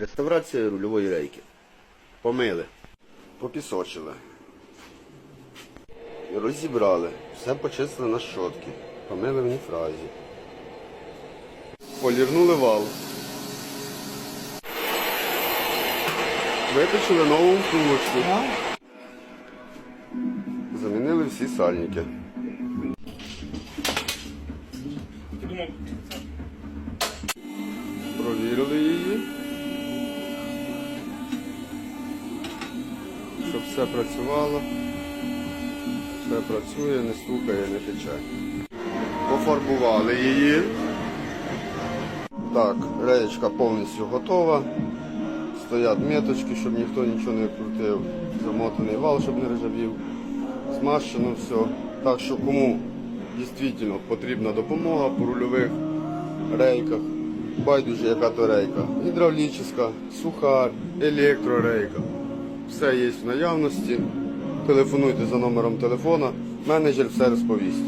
Реставрація рульової рейки. Помили, попісочили. Розібрали. Все почистили на щотки. Помили в ніфразі. Полірнули вал. Виточили нову втулочку. Замінили всі сальники. Все працювало. Все працює, не стукає, не тече. Пофарбували її. Так, реєчка повністю готова. Стоять меточки, щоб ніхто нічого не крутив. Замотаний вал, щоб не ржавів. Змащено все. Так що кому дійсно потрібна допомога по рульових рейках, байдуже яка то рейка. Гідравлічна, сухар, електрорейка. Все є в наявності. Телефонуйте за номером телефона, менеджер все розповість.